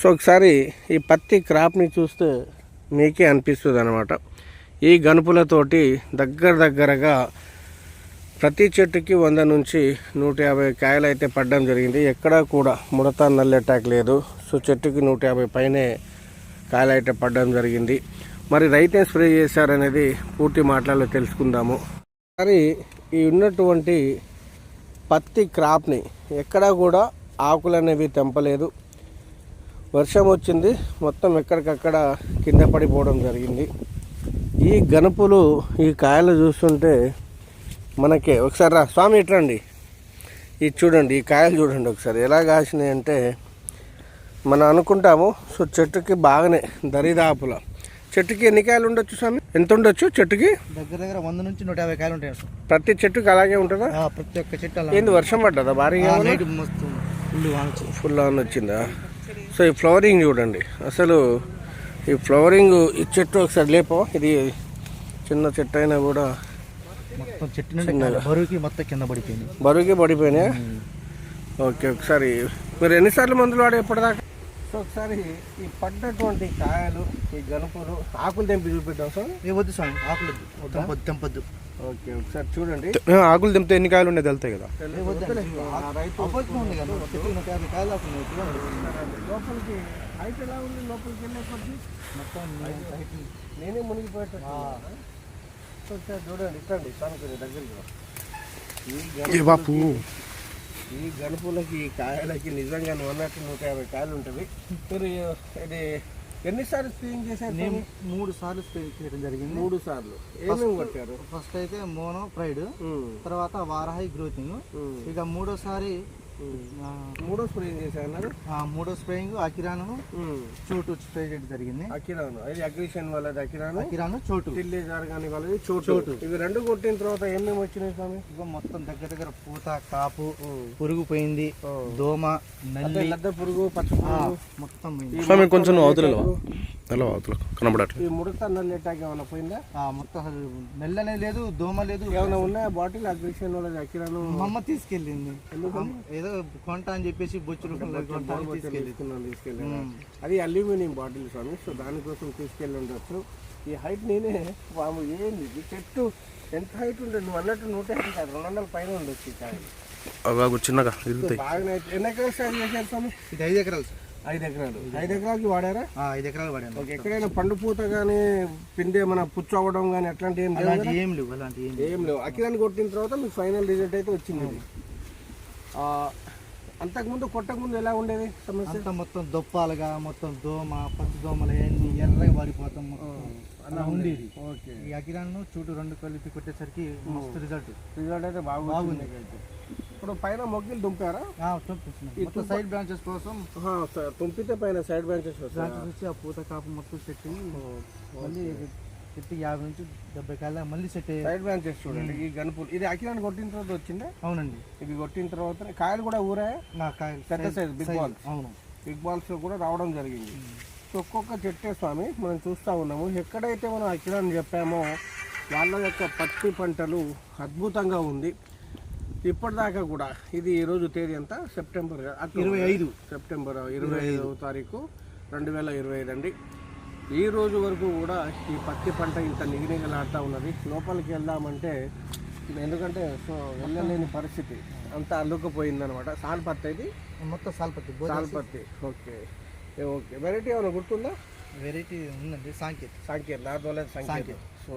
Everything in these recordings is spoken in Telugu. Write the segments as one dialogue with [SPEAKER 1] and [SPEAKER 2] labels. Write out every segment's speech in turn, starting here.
[SPEAKER 1] సో ఒకసారి ఈ పత్తి క్రాప్ని చూస్తే మీకే అనిపిస్తుంది అనమాట ఈ గనుపులతోటి దగ్గర దగ్గరగా ప్రతి చెట్టుకి వంద నుంచి నూట యాభై కాయలు అయితే పడడం జరిగింది. ఎక్కడా కూడా ముడత నల్లెటాక్ లేదు. సో చెట్టుకి నూట యాభై పైనే కాయలు అయితే పడడం జరిగింది. మరి రైతే స్ప్రే చేశారనేది పూర్తి మాటలలో తెలుసుకుందాము. మరి ఈ ఉన్నటువంటి పత్తి క్రాప్ని ఎక్కడా కూడా ఆకులు అనేవి తెంపలేదు. వర్షం వచ్చింది. మొత్తం ఎక్కడికక్కడ కింద పడిపోవడం జరిగింది. ఈ గనుపులు ఈ కాయలు చూస్తుంటే మనకి ఒకసారి రా స్వామి ఇట్రండి ఇది చూడండి ఈ కాయలు చూడండి ఒకసారి. ఎలా కాసినాయి అంటే మనం అనుకుంటాము సో చెట్టుకి బాగానే దరిదాపుల. చెట్టుకి ఎన్ని కాయలు ఉండొచ్చు స్వామి? ఎంత ఉండొచ్చు చెట్టుకి?
[SPEAKER 2] దగ్గర దగ్గర వంద నుంచి నూట యాభై కాయలు ఉంటాయి.
[SPEAKER 1] ప్రతి చెట్టుకి అలాగే ఉంటుందా?
[SPEAKER 2] ఆ, ప్రతి ఒక్క చెట్టు
[SPEAKER 1] ఏంది వర్షం పడ్డదా? భారీగా
[SPEAKER 2] ఫుల్
[SPEAKER 1] ఆన్ వచ్చిందా? సో ఈ ఫ్లవరింగ్ చూడండి. అసలు ఈ ఫ్లవరింగ్ ఈ చెట్టు ఒకసారి లేపో. ఇది చిన్న చెట్టు అయినా కూడా
[SPEAKER 2] మొత్తం చెట్టు నుండి బరువుకి మొత్తం కింద పడిపోయింది.
[SPEAKER 1] బరువుకి పడిపోయినాయా? ఓకే ఒకసారి మీరు ఎన్నిసార్లు మందులు వాడే ఎప్పటిదాకా సో ఒకసారి ఈ పడ్డటువంటి కాయలు ఈ గనుపులు ఆకులు తెంపి చూపిద్దాం సార్.
[SPEAKER 2] ఏ వద్దు స్వామి. ఆకులు తెంపొద్దు తెంపొద్దు.
[SPEAKER 1] ఓకే ఒకసారి చూడండి.
[SPEAKER 3] ఆకులు తెంపితే ఎన్ని కాయలు ఉన్నాయి తెలుతాయి కదా.
[SPEAKER 1] లోపలికి హైట్ ఎలా ఉంది? లోపలికి వెళ్ళే కొద్దీ?
[SPEAKER 2] మొత్తం.
[SPEAKER 1] నేనే ఒకసారి చూడండి ఇట్టండి స్వామికి దగ్గరికి
[SPEAKER 3] ఏ బాపు.
[SPEAKER 1] ఈ గనుపులకి ఈ కాయలకి నిజంగా అన్నట్టు నూట యాభై కాయలు ఉంటుంది మీరు ఇది ఎన్నిసార్లు స్క్రీన్ చేశారు
[SPEAKER 2] నేను? మూడు సార్లు స్ప్రే చేయడం జరిగింది.
[SPEAKER 1] మూడు సార్లు. ఏమేమి కొట్టారు?
[SPEAKER 2] ఫస్ట్ అయితే మోనో ప్రైడ్ తర్వాత వారహై గ్రోతింగ్ ఇక మూడోసారి
[SPEAKER 1] మూడో స్ప్రే చేశారు అన్నారు?
[SPEAKER 2] ఆ, మూడో స్ప్రేయింగ్ అకిరాను చోటు స్ప్రే చేయడం జరిగింది.
[SPEAKER 1] అకిరాను ఇది అగ్రిషన్ వాళ్ళది అకిరాను
[SPEAKER 2] అకిరాను చోటు.
[SPEAKER 1] ఢిల్లీ జారగాని వాళ్ళది చోటు.
[SPEAKER 2] చోటు.
[SPEAKER 1] ఇవి రెండు కొట్టిన తర్వాత ఏమేమి వచ్చినాయి స్వామి?
[SPEAKER 2] ఇగో మొత్తం దగ్గర దగ్గర పూత కాపు. పురుగు పోయింది.
[SPEAKER 1] ఓ.
[SPEAKER 2] దోమ నల్లి.
[SPEAKER 1] లద్ద పురుగు పచ్చ పురుగు.
[SPEAKER 2] మొత్తం పోయింది.
[SPEAKER 3] కొంచెం
[SPEAKER 1] నల్లి
[SPEAKER 3] అవతల కనబడట్లేదు
[SPEAKER 1] ఈ ముడత నల్లి అటాక్ ఏమైనా పోయిందా?
[SPEAKER 2] ఆ, మొత్తం అసలు లేదు దోమ లేదు.
[SPEAKER 1] ఏమైనా ఉన్నాయా? బాటిల్ అగ్రిషన్ వాళ్ళది
[SPEAKER 2] మా అమ్మ తీసుకెళ్ళింది. ఏదో కొంట అని చెప్పేసి బొచ్చులు కొంట అని తీసుకెళ్ళింది.
[SPEAKER 1] తీసుకున్నాను తీసుకెళ్ళాను. అది అల్యూమినియం బాటిల్ స్వామి సో దానికోసం తీసుకెళ్ళి ఉండొచ్చు ఈ హైట్ నేనే వాము ఏంది? ఈ చెట్టు ఎంత హైట్ ఉంటుంది? నువ్వు అన్నట్టు నూట యాభై కాదు రెండు వందల పైన ఉండొచ్చు ఈ కాయ
[SPEAKER 3] అవి చిన్నగా ఇరుగుతాయి.
[SPEAKER 1] అయితే- ఎన్ని ఎకరాలు సాగు చేశారు స్వామి?
[SPEAKER 2] ఇది ఐదు ఎకరాలు సార్.
[SPEAKER 1] ఐదు ఎకరాలు. ఐదు ఎకరాలకి వాడారా?
[SPEAKER 2] ఐదు ఎకరాలు
[SPEAKER 1] ఓకే ఎక్కడైనా పండు పూత కానీ పిండి మన పుచ్చు అవ్వడం కానీ అట్లాంటి ఏం
[SPEAKER 2] అలాంటి? ఏం లేవు అలాంటి ఏం లేవు
[SPEAKER 1] ఏం లేవు. అఖిలాన్ని కొట్టిన తర్వాత మీకు ఫైనల్ రిజల్ట్ అయితే వచ్చింది అంతకుముందు కొట్టకముందు ఎలా ఉండేది సమస్య?
[SPEAKER 2] అంతా మొత్తం దొప్పాలుగా మొత్తం దోమ పచ్చి దోమలు అన్ని ఎర్రగా పడిపోతాం అలా ఉండేది.
[SPEAKER 1] ఓకే.
[SPEAKER 2] ఈ అకిరాను చూటు రెండు కలిపి కొట్టేసరికి మస్తు రిజల్ట్.
[SPEAKER 1] రిజల్ట్ అయితే బాగుంది. ఇప్పుడు పైన మొగ్గిలు దుంపారా?
[SPEAKER 2] మొత్తం సైడ్ బ్రాంచెస్ కోసం
[SPEAKER 1] తుంపితే పైన సైడ్ బ్రాంచెస్
[SPEAKER 2] బ్రాంచెస్ వచ్చి ఆ పూత కాపు మొత్తం సెట్ మళ్ళీ చెట్టు యాభై నుంచి డెబ్బై కాయల మళ్ళీ సెట్
[SPEAKER 1] సైడ్ బ్రాంచెస్ చూడండి ఈ గనుపులు. ఇది అఖిలాన్ని కొట్టిన తర్వాత వచ్చిందా?
[SPEAKER 2] అవునండి.
[SPEAKER 1] ఇది కొట్టిన తర్వాత కాయలు కూడా ఊరాయా?
[SPEAKER 2] నా కాయలు
[SPEAKER 1] పెద్ద big
[SPEAKER 2] size.
[SPEAKER 1] balls.
[SPEAKER 2] అవును.
[SPEAKER 1] బిగ్ బాల్స్ కూడా రావడం జరిగింది. ఒక్కొక్క చెట్టే స్వామి మనం చూస్తూ ఉన్నాము. ఎక్కడైతే మనం అఖిలాన్ని చెప్పామో వాళ్ళ యొక్క పత్తి పంటలు అద్భుతంగా ఉంది. ఇప్పటిదాకా కూడా ఇది ఈ రోజు తేదీ ఎంత? సెప్టెంబర్.
[SPEAKER 2] ఇరవై ఐదు.
[SPEAKER 1] సెప్టెంబర్ ఇరవై ఐదవ తారీఖు రెండు వేల ఇరవై ఐదు అండి. ఈ రోజు వరకు కూడా ఈ పత్తి పంట ఇంత నిగినిగలాడుతూ ఉన్నది. లోపలికి వెళ్దామంటే ఎందుకంటే సో వెళ్ళలేని పరిస్థితి. అంతా అల్లుకుపోయిందనమాట. సాల్ పత్తి ఇది?
[SPEAKER 2] మొత్తం సాల్పత్తి
[SPEAKER 1] సాల్ పత్తి. ఓకే. ఓకే. వెరైటీ ఏమైనా గుర్తుందా?
[SPEAKER 2] వెరైటీ ఉందండి సాంకేత్.
[SPEAKER 1] సంకేత్ నార్మల్ సంకేత్.
[SPEAKER 2] సంకేత్.
[SPEAKER 1] సో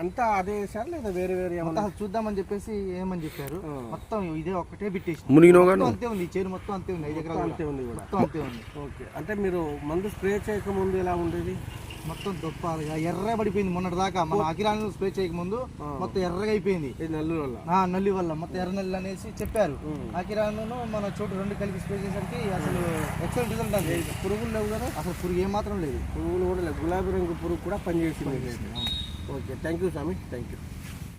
[SPEAKER 1] అంతా అదే సార్ లేదా వేరే వేరే ఏమన్నా?
[SPEAKER 2] చూద్దామని చెప్పేసి ఏమని చెప్పారు. మొత్తం ఇదే ఒక్కటే బిట్టేసి అంతే ఉంది చేను మొత్తం అంతే ఉంది ఐదు ఎకరాలు
[SPEAKER 1] అంతే ఉంది కూడా.
[SPEAKER 2] మొత్తం అంతే ఉంది.
[SPEAKER 1] ఓకే అంటే మీరు మందు స్ప్రే చేయక ముందు ఎలా ఉండేది?
[SPEAKER 2] మొత్తం దొప్పాలుగా ఎర్ర పడిపోయింది మొన్నటి దాకా మన అకిరాను స్ప్రే చేయకముందు. మొత్తం ఎర్రగా అయిపోయింది
[SPEAKER 1] ఇది నెల్లూరు వల్ల?
[SPEAKER 2] ఆ నల్లి వల్ల. మొత్తం ఎర్ర నల్లి అనేసి చెప్పారు. అకిరాను మన చోటు రెండు కలిపి స్ప్రే చేసరికి అసలు ఎక్సలెంట్ రిజల్ట్
[SPEAKER 1] పురుగులు లేవు కదా?
[SPEAKER 2] అసలు పురుగు ఏమాత్రం లేదు.
[SPEAKER 1] పురుగులు కూడా లేవు. గులాబీ రంగు పురుగు కూడా పనిచేసింది. Okay thank you Swamy thank you